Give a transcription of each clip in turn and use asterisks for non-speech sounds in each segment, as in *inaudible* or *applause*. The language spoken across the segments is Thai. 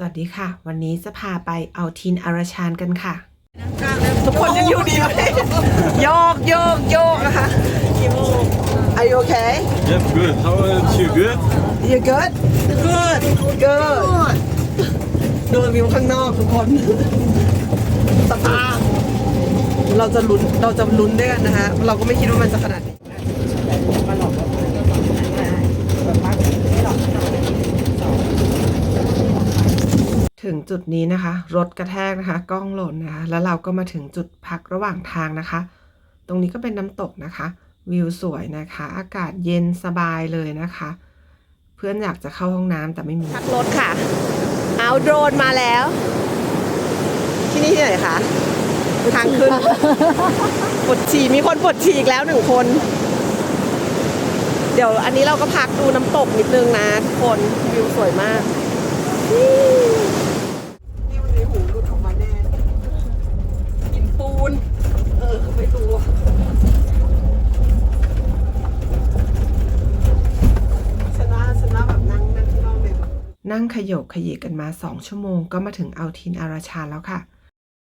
สวัสดีค่ะ วันนี้จะพาไปเอาทินอาราชานกันค่ะ ทุกคนยังอยู่ดีไหมโยกโยกโยกนะคะกี่โมง Are you okay Yep, good. How about you? Good? You good Good Good ดูวิวข้างนอกทุกคนสภาพเราจะลุ้นเราจะลุ้นด้วยกันนะฮะ เราก็ไม่คิดว่ามันจะขนาดนี้ ถึงจุดนี้นะคะ รถกระแทกนะคะ กล้องหล่นนะคะ แล้วเราก็มาถึงจุดพักระหว่างทางนะคะ ตรงนี้ก็เป็นน้ำตกนะคะ วิวสวยนะคะ อากาศเย็นสบายเลยนะคะ เพื่อนอยากจะเข้าห้องน้ำแต่ไม่มีพักรถค่ะ เอาโดรนมาแล้ว ที่นี่ที่ไหนคะทางขึ้นปวดฉี่มีคนปวดฉี่อีกแล้วหนึ่งคน เดี๋ยวอันนี้เราก็พักดูน้ำตกนิดนึงนะทุกคนวิวสวยมาก หูหลุดออกมาแน่กินปูน เออไม่รู้ฉันว่าฉันว่าแบบนั่งนั่งที่นอกเลยนั่งขยโยกขยีกันมา2ชั่วโมงก็มาถึงเอาทินอาราชานแล้วค่ะ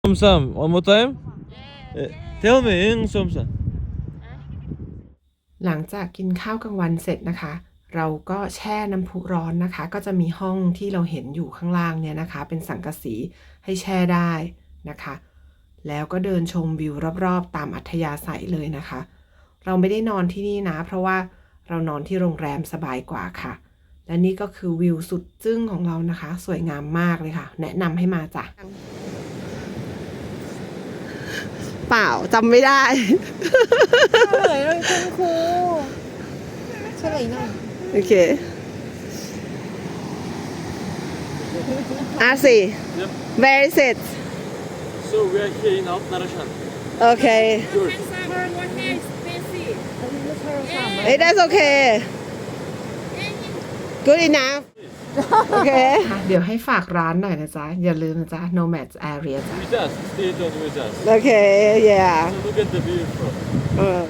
Som Sam, one more time. Uh, tell me in som Sam. หลังจากกินข้าวกลางวันเสร็จนะคะ เราก็แช่น้ำพุร้อนนะคะ ก็จะมีห้องที่เราเห็นอยู่ข้างล่างเนี่ยนะคะ เป็นสังกะสีให้แช่ได้นะคะ แล้วก็เดินชมวิวรอบๆ ตามอัธยาศัยเลยนะคะ เราไม่ได้นอนที่นี่นะ เพราะว่าเรานอนที่โรงแรมสบายกว่าค่ะ และนี่ก็คือวิวสุดจึ้งของเรานะคะ สวยงามมากเลยค่ะ แนะนำให้มาจ้ะเปล่าจำไม่ได้ เฉลยเลยคุณครูเฉลยหน่อย โอเค*laughs* อาสิ Yep. where is it So we are here in Alt Narashan. โอเค Good. it is okay good enough โอเค ค่ะเดี๋ยวให้ฝากร้านหน่อยนะจ๊ะ อย่าลืมนะจ๊ะ *laughs* Nomads Area จ้ะ With us. Stay down with us. โอเค yeah So look at the view from. เออ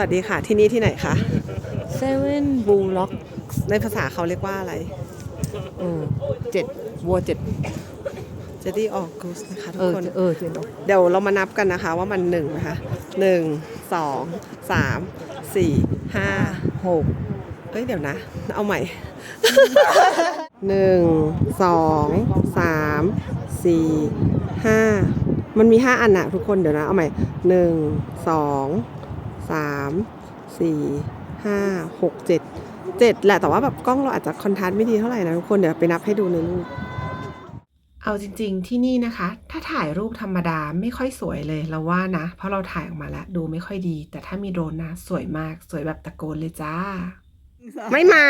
วัสดีค่ะ ที่นี่ที่ไหนคะเซเว่นบูล็อกในภาษาเขาเรียกว่าอะไรเออเจ็ดวัวเจ็ดเจดี้ออกุสนะคะทุเอกอคนเออเจ็ดเดี๋ยวเรามานับกันนะคะว่ามันหนึ่งนะคะหนึ่งสองสามสี่ห้าหกเอ้ยเดี๋ยวนะ เอาใหม่หนึ่งสองสามสี่ห้ามันมีห้าอันนะทุกคนเดี๋ยวนะ เอาใหม่หนึ่งสอง สามสี่ห้าหกเจ็ดเจ็ดแหละแต่ว่าแบบกล้องเราอาจจะคอนทราสต์ไม่ดีเท่าไหร่นะทุกคนเดี๋ยวไปนับให้ดูในรูปเอาจริง ๆ ที่นี่นะคะ ถ้าถ่ายรูปธรรมดาไม่ค่อยสวยเลยเราว่านะ เพราะเราถ่ายออกมาแล้วดูไม่ค่อยดี แต่ถ้ามีโดรนนะสวยมากสวยแบบตะโกนเลยจ้า ไม่มา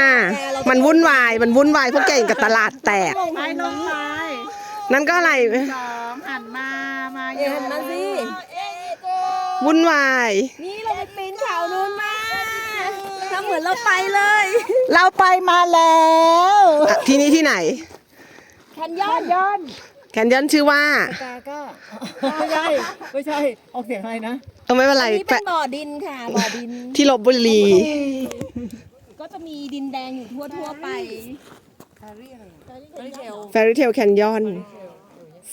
มันวุ่นวาย มันวุ่นวายพวกแกกับตลาดแตก ไปลงไปนั่นก็อะไรสองหันมา มาเห็นนะสิวุ่นวาย นี่เราไปปีนเขานู้นมาทำเหมือนเราไปเลย เราไปมาแล้วที่นี่ที่ไหน แคนยอนยอนแคนยอนชื่อว่ากาก็ไม่ใช่ไม่ใช่ออกเสียงอะไรนะเออไม่เป็นไรนี่เป็นบ่อดินค่ะบ่อดิน ที่ลบบุรี ก็จะมีดินแดงอยู่ทั่วทั่วๆไปเทล Fairy Tale Canyon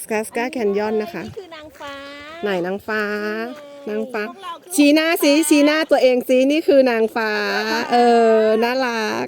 s k a s k a Canyon นะคะ นี่คือนางฟ้า ไหนนางฟ้า นางฟ้า ชี้หน้าสิชี้หน้าตัวเองสินี่คือนางฟ้า เออ น่ารัก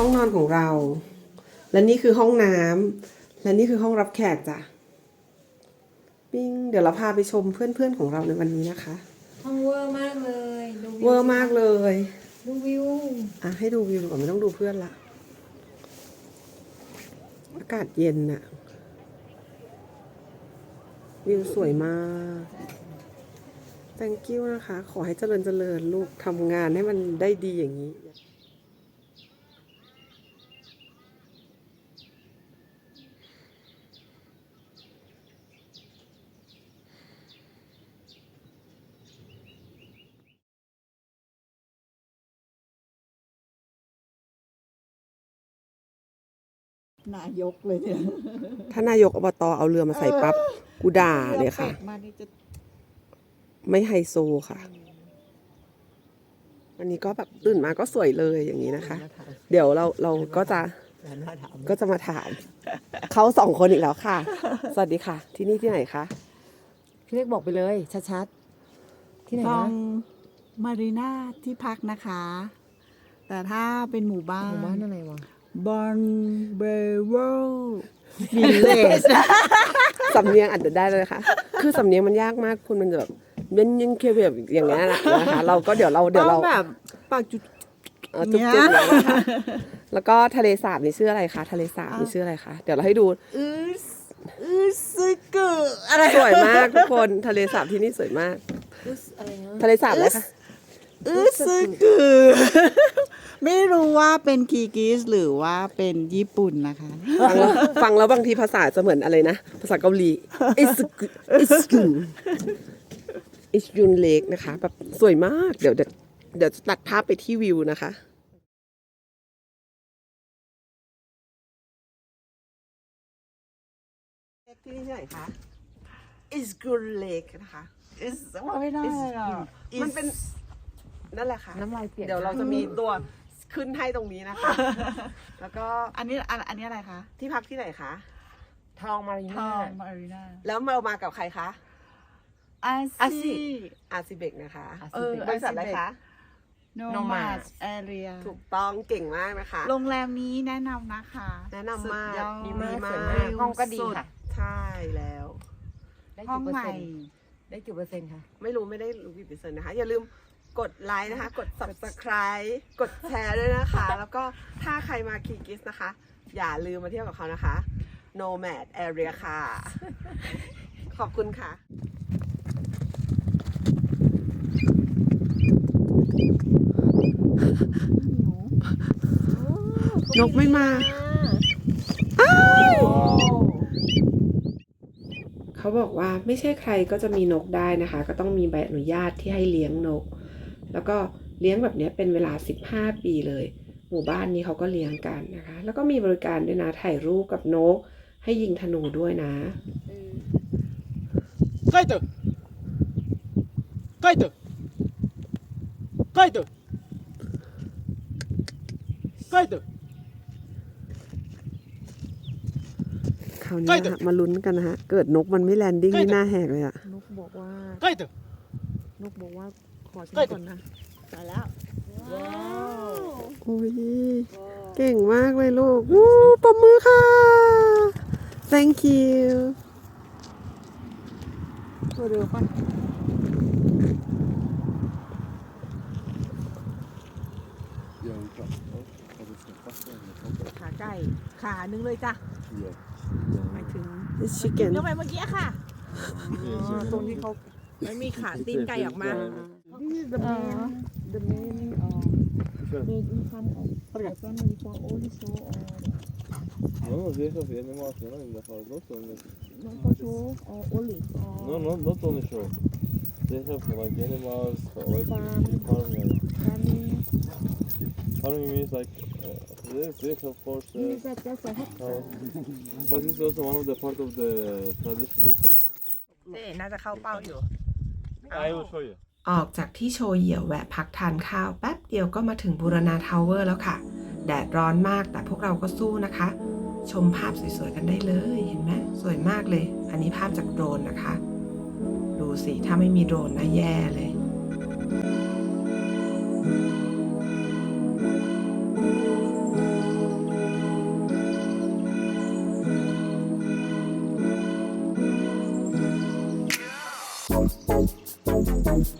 ของเรา และนี่คือห้องน้ำและนี่คือห้องรับแขกจ้ะปิ้งเดี๋ยวเราพาไปชมเพื่อนๆของเราในวันนี้นะคะ ห้องเวอร์มากเลยดูวิวเวอร์มากเลยดูวิวอะให้ดูวิวก่อนไม่ต้องดูเพื่อนละอากาศเย็นน่ะ วิวสวยมาก thank you นะคะ ขอให้เจริญเจริญลูกทำงานให้มันได้ดีอย่างนี้ นายกเลยเนี่ยถ้านายกอบตเอาเรือมาใส่ปั๊บกูด่าเลยค่ะแปะมานี่จะไม่ไฮโซค่ะ อันนี้ก็แบบตื่นมาก็สวยเลยอย่างนี้นะคะ เดี๋ยวเราเราก็จะก็จะมาถามเขาสองคนอีกแล้วค่ะ สวัสดีค่ะ ที่นี่ที่ไหนคะพี่เล็กบอกไปเลย ชัดๆ ที่ไหนตอนะงมารีนาที่พักนะคะ แต่ถ้าเป็นหมู่บ้าหมู่บ้านนอะไรวะ บอนเบเวลวิลเลจสำเนียงอาจจะได้เลยค่ะ คือสำเนียงมันยากมากคุณมันจะแบบเย็นเย็นเคแบบอย่างเงี้ยนะคะ เราก็เดี๋ยวเราเดี๋ยวต้เราองแบบปากจุดเอ่อจุ๊บเนี่จุ๊บยนะคะแล้วก็ทะเลสาบนี่ชื่ออะไรคะทะเลสาบนี่ชื่ออะไรคะเดี๋ยวเราให้ดูอืสอืซึกุอะไรสวยมากทุกคนทะเลสาบที่นี่สวยมากอะไรนะทะเลสาบอะไรคะ อืซึกุไม่รู้ว่าเป็นคีกิสหรือว่าเป็นญี่ปุ่นนะคะ ฟังแล้วฟังแล้วบางทีภาษาจะเหมือนอะไรนะ ภาษาเกาหลีอิสกุอิสกุอิสยุนเลกนะคะ แบบสวยมาก เดี๋ยวเดี๋ยวเดี๋ยวจะตัดภาพไปที่วิวนะคะ ที่นี่ที่ไหนคะอิสกุนเลกนะคะ Is ว่าไม่ได้อะมันเป็น นั่นแหละค่ะ น้ำลายเปลี่ยนเดี๋ยวเราจะมีตัวขึ้นให้ตรงนี้นะคะ แล้วก็อันนี้อันอันนี้อะไรคะที่พักที่ไหนคะ ทองมารีทน่าองมารีนาแล้วเรามากับใครคะ อาอาซิ ซีอาซิเบกนะคะเออ บริษัทอะไรคะ โน Nomad มาสแอเรียถูกต้องเก่งมากนะคะ โรงแรมนี้แนะนำนะคะแนะนำมาก สุดยอดดีมากดีมากสวยมากห้องก็ดีค่ะ ใช่แล้ว ได้ห้อกี่งเปอร์ใหม่ เซ็นต์ได้กี่เปอร์เซ็นต์คะ ไม่รู้ไม่ได้รู้กี่เปอร์เซ็นต์นะคะ อย่าลืม กดไลค์นะคะ กด subscribe กดแชร์ด้วยนะคะ แล้วก็ถ้าใครมาคีกิสนะคะ อย่าลืมมาเที่ยวกับเขานะคะ Nomad Area ค่ะ ขอบคุณค่ะนกไม่มาเขาบอกว่าไม่ใช่ใครก็จะมีนกได้นะคะ ก็ต้องมีใบอนุญาตที่ให้เลี้ยงนก แล้วก็เลี้ยงแบบนี้เป็นเวลา 15 ปีเลย หมู่บ้านนี้เขาก็เลี้ยงกันนะคะ แล้วก็มีบริการด้วยนะถ่ายรูปกับนก ให้ยิงธนูด้วยนะใกล้ตึกใกล้ตึกใกล้ตึกใกล้ตึกคราวนี้มาลุ้นกันนะฮะ เกิดนกมันไม่แลนดิ้งไม่น่าแหกเลยอะนกบอกว่าใกล้ตนกบอกว่า ขอฉันใกล้ก่อนนะไปแล้วว้าวโอ้ยเก่งมากเลยลูกวู้ปรบมือค่ะ thank you ตัวเร็วปะขาไก่ขานึงเลยจ้ะหมายถึง It's chicken ก็ไปเมื่อกี้ค่ะ ตรงที่เขาไม่มีขาตีนไก่ออกมา This is the main, uh-huh. the main, um, main income of the family for also. Uh, no, they have animals you know, in the house, not only. Not for show or only. Uh, no, no, not only show. They have like animals for like farming. Farming. Farming. farming means like they, they have horses. Yes, that, that's a house. but it's also one of the part of the tradition. That, uh, 对，拿着烤包邮。I will show you. ออกจากที่โชเหยี่ยวแวะพักทานข้าวแป๊บเดียวก็มาถึงบูรณาทาวเวอร์แล้วค่ะ แดดร้อนมากแต่พวกเราก็สู้นะคะ ชมภาพสวยๆกันได้เลยเห็นไหมสวยมากเลย อันนี้ภาพจากโดรนนะคะ ดูสิ ถ้าไม่มีโดรนนะแย่เลย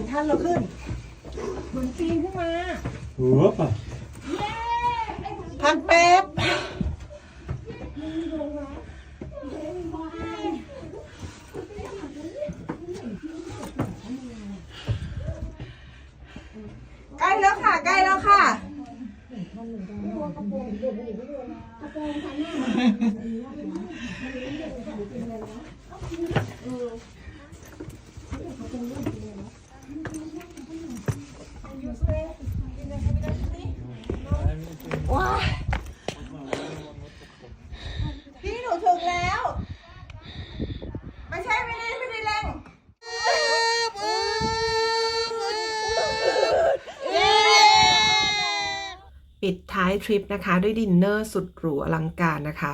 แล้วขึ้นจับหนึ่งขั้นแล้วขึ้นเหมือนปีนขึ้นมา Opa! พักแป๊บใกล้แล้วค่ะ ใกล้แล้วค่ะว้ายพี่หนูถึงแล้ว ไม่ใช่ไม่ได้ไม่ได้เร่งเย้ ปิดท้ายทริปนะคะ ด้วยดินเนอร์สุดหรูอลังการนะคะ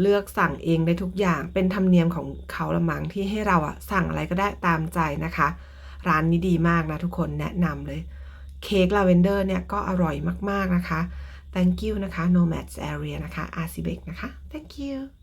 เลือกสั่งเองได้ทุกอย่างเป็นธรรมเนียมของเขาละมังที่ให้เราอะสั่งอะไรก็ได้ตามใจนะคะ ร้านนี้ดีมากนะทุกคนแนะนำเลย เค้กลาเวนเดอร์เนี่ยก็อร่อยมากๆนะคะ thank you นะคะ nomads area นะคะ a r c i b e c นะคะ thank you